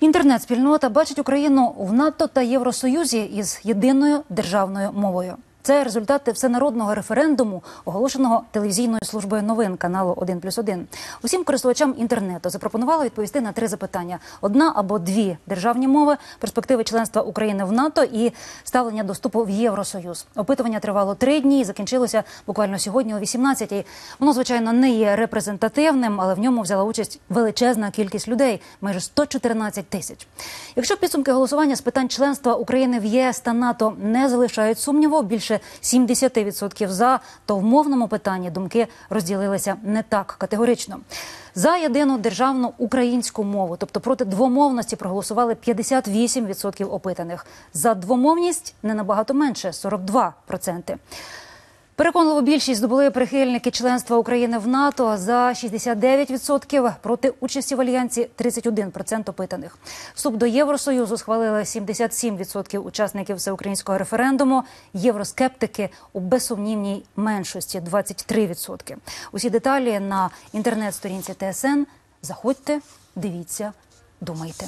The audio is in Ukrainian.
Інтернет-спільнота бачить Україну в НАТО та Євросоюзі із єдиною державною мовою. Це результати всенародного референдуму, оголошеного телевізійною службою новин каналу 1+,1. Усім користувачам інтернету запропонували відповісти на три запитання: одна або дві державні мови, перспективи членства України в НАТО і ставлення до вступу в Євросоюз. Опитування тривало три дні і закінчилося буквально сьогодні о 18-й. Воно звичайно не є репрезентативним, але в ньому взяла участь величезна кількість людей майже 114 тисяч. Якщо підсумки голосування з питань членства України в ЄС та НАТО не залишають сумніву, більше 70% за, то в мовному питанні думки розділилися не так категорично. За єдину державну українську мову, тобто проти двомовності, проголосували 58% опитаних. За двомовність не набагато менше 42%. Переконливу більшість здобули прихильники членства України в НАТО за 69%, проти участі в альянсі 31% опитаних. Вступ до Євросоюзу схвалили 77% учасників всеукраїнського референдуму. Євроскептики у безсумнівній меншості 23%. Усі деталі на інтернет-сторінці ТСН. Заходьте, дивіться, думайте.